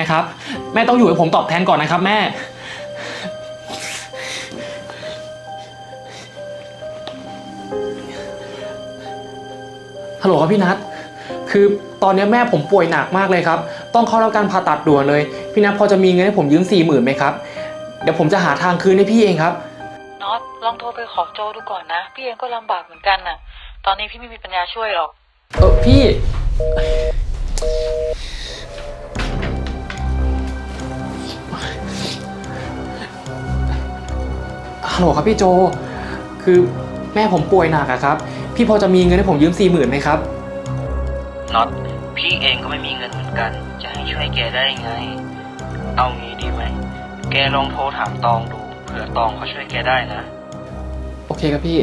นะครับ แม่ต้องอยู่ให้ผมตอบแทนก่อนนะครับ แม่ ฮัลโหลครับพี่นัท คือตอนนี้แม่ผมป่วยหนักมากเลยครับ ต้องเข้ารับการผ่าตัดด่วนเลย พี่นัทพอจะมีเงินให้ผมยืมสี่หมื่นไหมครับ เดี๋ยวผมจะหาทางคืนให้พี่เองครับน็อตลองโทรไปขอโจดูก่อนนะ พี่เองก็ลำบากเหมือนกันน่ะ ตอนนี้พี่ไม่มีปัญญาช่วยหรอก เออพี่ ฮัลโหลครับพี่โจ คือแม่ผมป่วยหนักอะครับ พี่พอจะมีเงินให้ผมยืมสี่หมื่นไหมครับ น็อตพี่เองก็ไม่มีเงินเหมือนกัน จะให้ช่วยแกได้ยังไง เอางี้ดีไหม แกลองโทรถามตองดู เผื่อตองเขาช่วยแกได้นะ โอเคครับพี่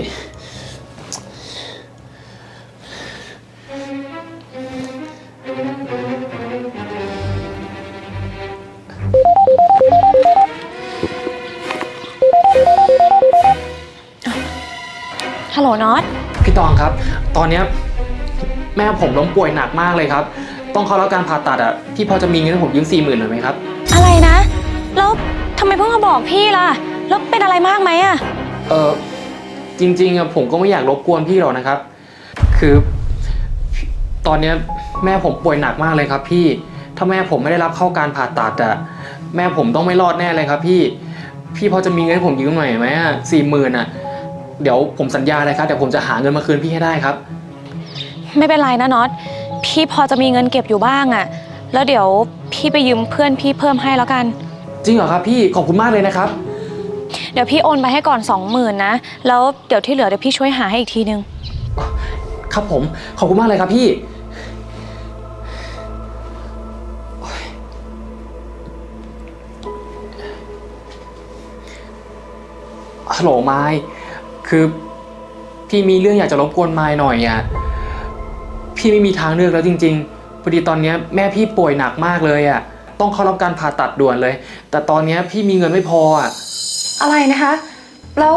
ฮัลโหลน็อต พี่ตองครับ ตอนเนี้ยแม่ผมล้มป่วยหนักมากเลยครับ ต้องเข้ารับการผ่าตัดอะพี่พอจะมีเงินให้ผมยืมสี่หมื่นหน่อยไหมครับ อะไรนะ แล้วทำไมเพิ่งมาบอกพี่ล่ะ แล้วเป็นอะไรมากไหมอะเออจริงๆอะผมก็ไม่อยากรบกวนพี่หรอกนะครับ คือ ตอนเนี้ยแม่ผมป่วยหนักมากเลยครับ พี่ ถ้าแม่ผมไม่ได้รับเข้าการผ่าตัดอะแม่ผมต้องไม่รอดแน่เลยครับ พี่ พี่พอจะมีเงินให้ผมยืมหน่อยไหมอะสี่หมื่นอะ เดี๋ยวผมสัญญาเลยครับเดี๋ยวผมจะหาเงินมาคืนพี่ให้ได้ครับ ไม่เป็นไรนะน็อต พี่พอจะมีเงินเก็บอยู่บ้างอะแล้วเดี๋ยวพี่ไปยืมเพื่อนพี่เพิ่มให้แล้วกัน จริงเหรอครับพี่ขอบคุณมากเลยนะครับ เดี๋ยวพี่โอนไปให้ก่อนสองหมื่นนะ แล้วเดี๋ยวที่เหลือเดี๋ยวพี่ช่วยหาให้อีกทีนึง ครับผมขอบคุณมากเลยครับพี่ฮัลโหลไมค์ คือพี่มีเรื่องอยากจะรบกวนไมค์หน่อยอะพี่ไม่มีทางเลือกแล้วจริงๆพอดีตอนเนี้ยแม่พี่ป่วยหนักมากเลยอะต้องเข้ารับการผ่าตัดด่วนเลย แต่ตอนเนี้ยพี่มีเงินไม่พออะอะไรนะคะ แล้ว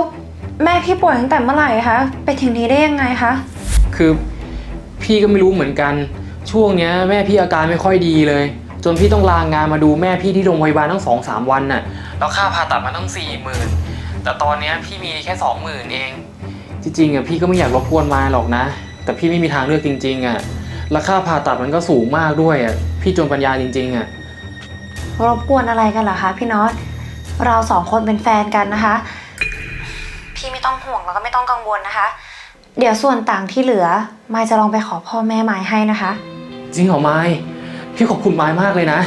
แม่พี่ป่วยตั้งแต่เมื่อไหร่คะไปถึงนี้ได้ยังไงคะ คือพี่ก็ไม่รู้เหมือนกัน ช่วงเนี้ยแม่พี่อาการไม่ค่อยดีเลย จนพี่ต้องลางงานมาดูแม่พี่ที่โรงพยาบาลตั้งสองสามวันน่ะแล้วค่าผ่าตัดมาตั้งสี่หมื่น แต่ตอนเนี้ยพี่มีแค่สองหมื่นเอง จริงๆอะพี่ก็ไม่อยากรบกวนมาหรอกนะ แต่พี่ไม่มีทางเลือกจริง ๆอะราคาผ่าตัดมันก็สูงมากด้วยอะพี่จนปัญญาจริง ๆอะรบกวนอะไรกันเหรอคะพี่น็อต เราสองคนเป็นแฟนกันนะคะ พี่ไม่ต้องห่วงแล้วก็ไม่ต้องกังวลนะคะ เดี๋ยวส่วนต่างที่เหลือมายจะลองไปขอพ่อแม่มายให้นะคะ จริงเหรอไม้พี่ขอบคุณไม้มากเลยนะ